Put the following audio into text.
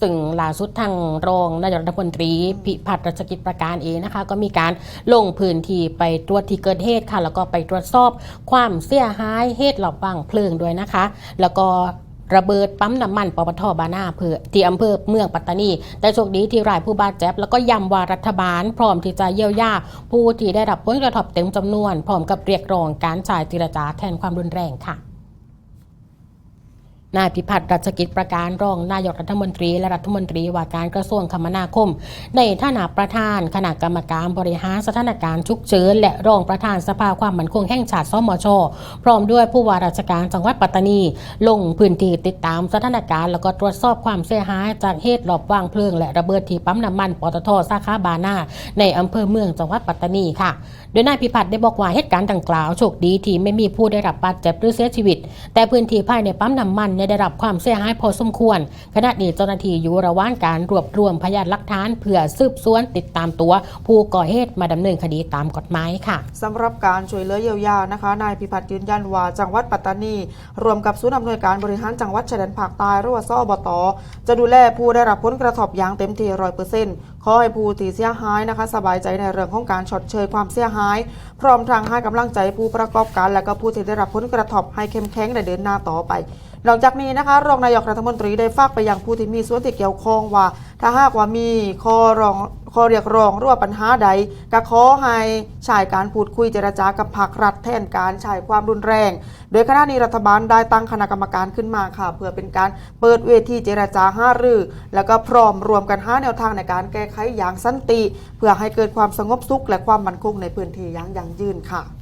ซึ่งล่าสุดทางรองนายกรัฐมนตรี พิพัฒน์รัชกิจประการเองนะคะ ก็มีการลงพื้นที่ไปตรวจที่เกิดเหตุค่ะ แล้วก็ไปตรวจสอบความเสียหายเหตุหลอบวางเพลิงด้วยนะคะ แล้วก็ระเบิดปั๊มน้ำมันปตทบานาเพื่อที่อำเภอเมืองปัตตานี แต่โชคดีที่รายผู้บาดเจ็บแล้วก็ย้ำว่ารัฐบาล พร้อมที่จะเยียวยาผู้ที่ได้รับผลกระทบเต็มจำนวน พร้อมกับเรียกร้องการจ่ายเจรจาแทนความรุนแรงค่ะ นายพิพัฒน์รัชกิจประการรองนายกรัฐมนตรีและรัฐมนตรีว่าการกระทรวงคมนาคม ในฐานะประธานคณะกรรมการบริหารสถานการณ์ฉุกเฉินและรองประธานสภาความมั่นคงแห่งชาติสมช พร้อมด้วยผู้ว่าราชการจังหวัดปัตตานี ลงพื้นที่ติดตามสถานการณ์แล้วก็ตรวจสอบความเสียหายจากเหตุหลอบวางเพลิงและระเบิดที่ปั๊มน้ำมันปตทสาขาบานาในอำเภอเมืองจังหวัดปัตตานีค่ะ โดยนายพิพัฒน์ได้บอกว่าเหตุการณ์ดังกล่าวโชคดีที่ไม่มีผู้ได้รับบาดเจ็บหรือเสียชีวิต แต่พื้นที่ภายในปั๊มน้ำมันได้รับความเสียหายพอสมควร ขณะนี้เจ้าหน้าที่อยู่ระหว่างการรวบรวมพยานหลักฐานเพื่อสืบสวนติดตามตัว ผู้ก่อเหตุมาดำเนินคดีตามกฎหมายค่ะสำหรับการช่วยเหลือเยียวยานะคะนายพิพัฒน์ยืนยันว่าจังหวัดปัตตานี รวมกับศูนย์อำนวยการบริหารจังหวัดชายแดนภาคใต้หรือว่าซอบต จะดูแลผู้ได้รับผลกระทบอย่างเต็มที่ร้อยเปอร์เซ็นต์ขอให้ผู้ที่เสียหายนะคะ สบายใจในเรื่องของการชดเชยความเสียหาย พร้อมทางให้กำลังใจผู้ประกอบการ และก็ผู้ที่ได้รับผลกระทบให้เข้มแข็งและเดินหน้าต่อไป นอกจากนี้นะคะรองนายกรัฐมนตรีได้ฝากไปยังผู้ที่มีส่วนที่เกี่ยวข้องว่า ถ้าหากว่ามีข้อรองข้อเรียกร้องหรือว่าปัญหาใดก็ขอให้ใช้การพูดคุยเจรจากับภาครัฐแทนการใช้ความรุนแรง โดยขณะนี้รัฐบาลได้ตั้งคณะกรรมการขึ้นมาค่ะ เพื่อเป็นการเปิดเวทีเจรจาห้ารือ แล้วก็พร้อมรวมกันห้าแนวทางในการแก้ไขอย่างสันติ เพื่อให้เกิดความสงบสุขและความมั่นคงในพื้นที่อย่างยั่งยืนค่ะ